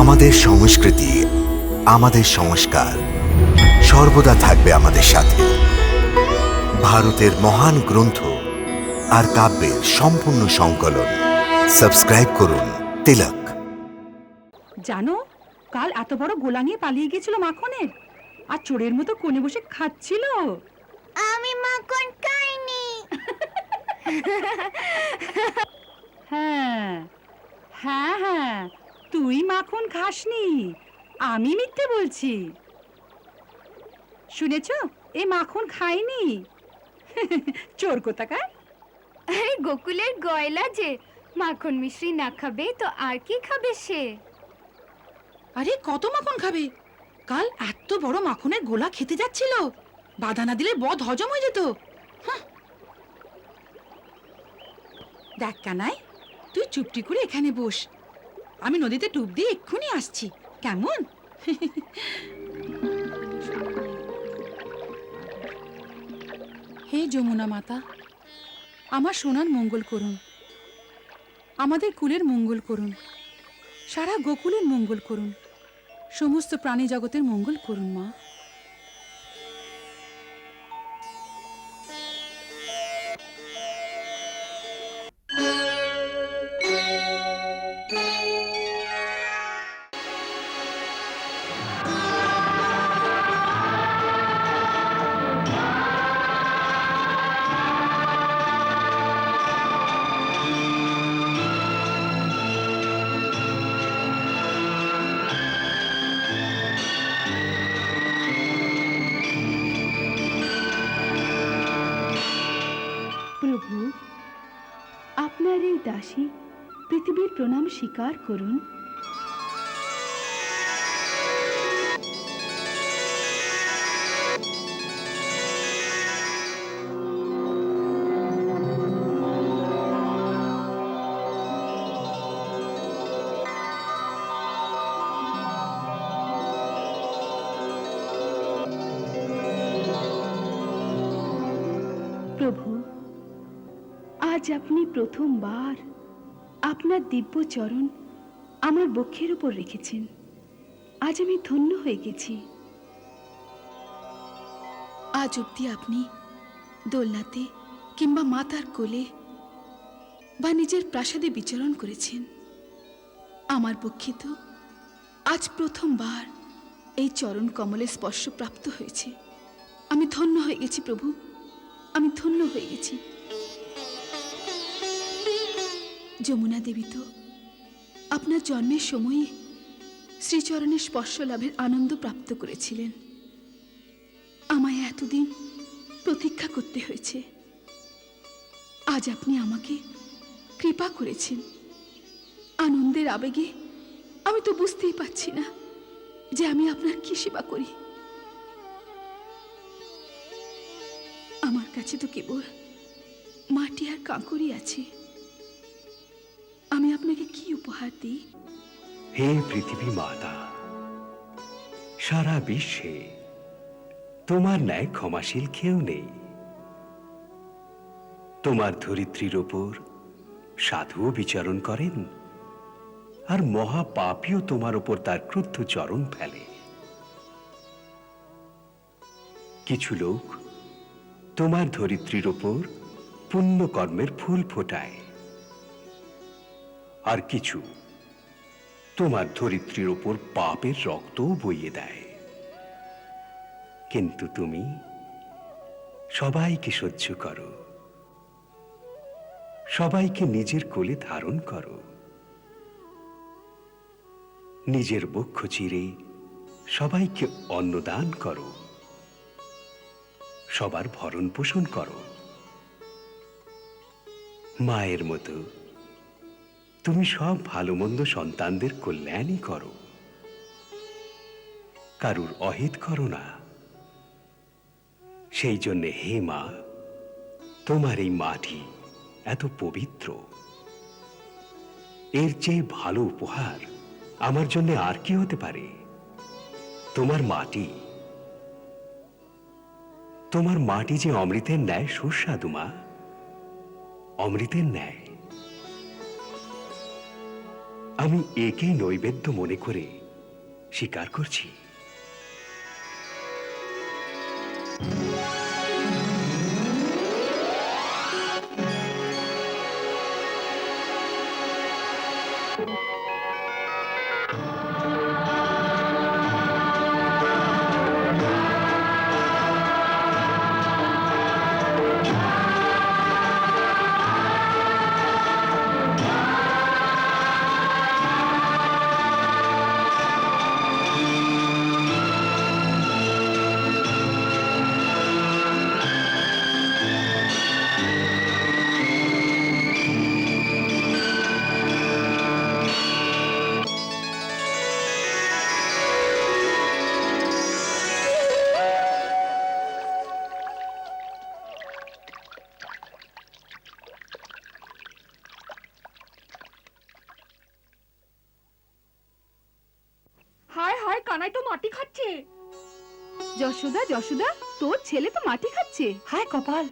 আমাদের সংস্কৃতি আমাদের সংস্কার সর্বদা থাকবে আমাদের সাথে। ভারতের মহান গ্রন্থ আর কাব্যের সম্পূর্ণ সংকলন। সাবস্ক্রাইব করুন তিলক। জানো কাল এত বড় গোলা নিয়ে পালিয়ে গেছিল মাখনের। আর চোরের মতো কোণে বসে খাচ্ছিল। আমি মাখন খাইনি। হ্যাঁ হ্যাঁ হ্যাঁ। তুই মাখন খাসনি। আমি মিথ্যে বলছি। শুনেছ? এ মাখন খাইনি চোর কোথাকার? আরে গোকুলের গয়লা যে মাখন মিশ্রি না খাবে তো আর কি খাবে সে? আরে কত মাখন খাবে? কাল এত বড় মাখনের গোলা খেতে যাচ্ছিল। বাধা না দিলে বদ হজম হয়ে যেত। দেখ কানাই তুই চুপটি করে এখানে বস। আমি নদীতে ডুব দিয়ে এক্ষুনি আসছি। কেমন? হে যমুনা মাতা, আমার সোনার মঙ্গল করুন। আমাদের কুলের মঙ্গল করুন। সারা গোকুলের মঙ্গল করুন। সমস্ত প্রাণী জগতের মঙ্গল করুন মা। আপনার এই দাসী পৃথিবীর প্রণাম স্বীকার করুন। প্রভু আজ আপনি প্রথমবার আপনার দিব্য চরণ আমার বক্ষের উপর রেখেছেন। আজ আমি ধন্য হয়ে গেছি। আজ অবধি আপনি দোলনাতে কিংবা মাতার কোলে বা নিজের প্রাসাদে বিচরণ করেছেন। আমার পক্ষে তো আজ প্রথমবার এই চরণ কমলে স্পর্শ প্রাপ্ত হয়েছে। আমি ধন্য হয়ে গেছি প্রভু। আমি ধন্য হয়ে গেছি। যমুনা দেবী তো। আপনার জন্মের সময়ে শ্রীচরণের স্পর্শ লাভের আনন্দ প্রাপ্ত করেছিলেন। আমায় এতদিন প্রতীক্ষা করতে হয়েছে। আজ আপনি আমাকে কৃপা করেছেন। আনন্দের আবেগে আমি তো বুঝতেই পারছি না যে আমি আপনার কি সেবা করি। আমার কাছে তো কেবল মাটি আর কাঁকড়ই আছে। আমি আপনাকে কি উপহার দিই? হে পৃথিবী মাতা, সারা বিশ্বে তোমার ন্যায় ক্ষমাশীল কেউ নেই। তোমার ধরিত্রীর ওপর সাধুও বিচরণ করেন, আর মহাপাপীও তোমার ওপর তার ক্রুদ্ধ চরণ ফেলে। কিছু লোক তোমার ধরিত্রীর ওপর পুণ্যকর্মের ফুল ফোটায়। আর কিছু। তোমার ধরিত্রীর ওপর পাপের রক্তও বইয়ে দেয়। কিন্তু তুমি সবাইকে সহ্য করো। সবাইকে নিজের কোলে ধারণ করো। নিজের বক্ষ চিরে সবাইকে অন্নদান করো। সবার ভরণ পোষণ করো। মায়ের মতো তুমি সব ভালো মন্দ সন্তানদের কল্যাণই করো। কারুর অহিত করো না। সেই জন্যে হে মা, তোমার এই মাটি এত পবিত্র। এর চেয়ে ভালো উপহার আমার জন্য আর কি হতে পারে? তোমার মাটি। তোমার মাটি যে অমৃতের ন্যায় সুস্বাদু মা। অমৃতের ন্যায়। আমি একে নৈবেদ্য মনে করে স্বীকার করছি। কানাই তো মাটি খাচ্ছে। যশোদা যশোদা তোর ছেলে তো মাটি খাচ্ছে। হায় কপাল।